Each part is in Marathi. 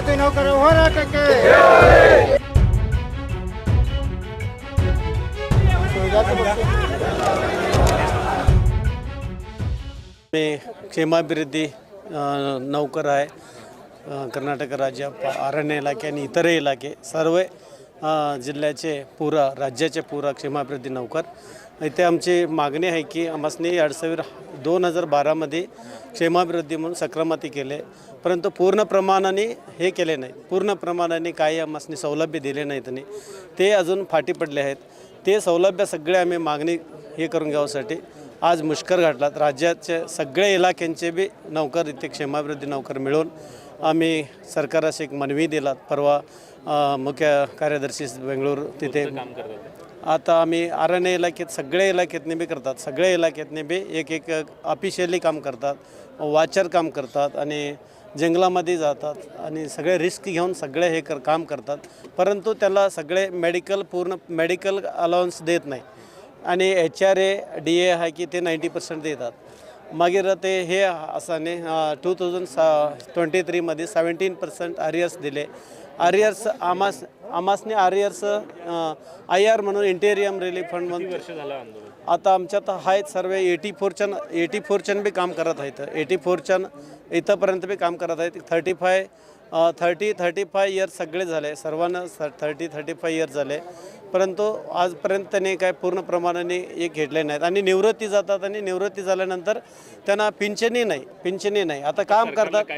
ವಸತಿ ನೌಕರರ ಹೋರಾಟಕ್ಕೆ. ಕ್ಷೇಮಾಭಿವೃದ್ಧಿ ನೌಕರ ಕರ್ನಾಟಕ ರಾಜ್ಯ ಅರಣ್ಯ ಇಲಾಖೆ ಇತರೆ ಇಲಾಖೆ ಸರ್ವೆ जिल्ह्याचे पुरा राज्याचे पुरा क्षमाप्रती नौकर. इथे आमची मागणी आहे की आम्हासनी अडसवीर दोन हजार बारामध्ये क्षेमाभिवृद्धी म्हणून सक्रमती केले. परंतु पूर्ण प्रमाणाने हे केले नाही. पूर्ण प्रमाणाने काही आम्हासनी सौलभ्य दिले नाहीत आणि ते अजून फाटी पडले आहेत. ते सौलभ्य सगळे आम्ही मागणी हे करून घ्यावासाठी आज मुष्कर घाटलात. राज्याचे सगळे इलाक्यांचे बी नौकर इथे क्षेमाभिवृद्धी नौकर मिळून आम्ही सरकाराशी एक मनवी दिलात. परवा मुख्य कार्यदर्शी बेंगळूर तिथे. आता आम्ही अरण्य इलाक्यात सगळ्या इलाक्यातने बी करतात. सगळ्या इलाक्यातने बी एक एक ऑफिशियली काम करतात. वाचर काम करतात आणि जंगलामध्ये जातात आणि सगळे रिस्क घेऊन सगळे हे कर काम करतात. परंतु त्याला सगळे मेडिकल पूर्ण मेडिकल अलाउन्स देत नाही. आणि H R A D A आहे की ते नाईंटी पर्सेंट देतात. मागीर ते हे असाने टू थाउजंड सा ट्वेंटी थ्रीमध्ये सेवन्टीन पर्सेंट आरियर्स दिले. आरियर्स आमास आमासने आरियर्स आय आर म्हणून इंटेरियम रिलीफ फंड म्हणून आता आमच्यात आहेत सर्व एटी फोरचन एटी फोरचन बी काम करत आहेत. एटी फोरचन इथंपर्यंत बी काम करत आहेत. Thirty five thirty thirty five years सगळे झाले. सर्वांना थर्टी थर्टी फाय इयर्स झाले. परंतु आजपर्यंत त्यांनी काय पूर्ण प्रमाणाने एक घेतले नाहीत. आणि निवृत्ती जातात आणि निवृत्ती झाल्यानंतर त्यांना पिंचनी नाही पिंचनी नाही. आता काम करतात.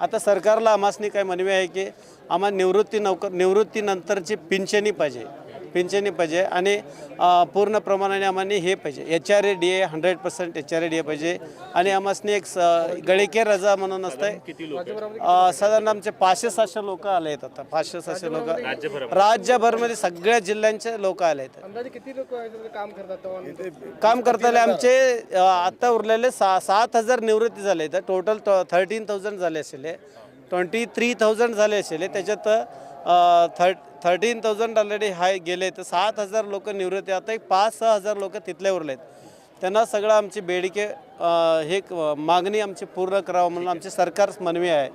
आता सरकारला आम्हासनी काय म्हणवे आहे की आम्हाला निवृत्ती नौकर निवृत्तीनंतरची पिंचनी पाहिजे. पिंचनी पाहिजे आणि पूर्ण प्रमाणाने आम्हाला हे पाहिजे H R A D A hundred percent H R A D A पाहिजे आणि आम्हासनी एक स- गळीके रजा म्हणून असतंय अ, साधारण आमचे पाचशे सातशे लोक आले आहेत आता पाचशे सातशे लोक राज्यभरमध्ये सगळ्या जिल्ह्यांचे लोक आले आहेत अंदाजे किती लोक काम करतात तेव्हा? काम करताना आमचे अ, आता उरलेले सा सात हजार निवृत्ती झाले तर टोटल थर्टीन थाउजंड झाले असेल ट्वेंटी थ्री थाउजंड झाले असेल त्याच्यात थर् थर्टीन थाउजंड ऑलरेडी हाय गेले तर सात हजार लोक निवृत्ती आता एक पाच सहा हजार लोक तिथले उरले आहेत त्यांना सगळं आमची बेडिके हे क- मागणी आमची पूर्ण करावं म्हणून आमची सरकार मनवी आहे.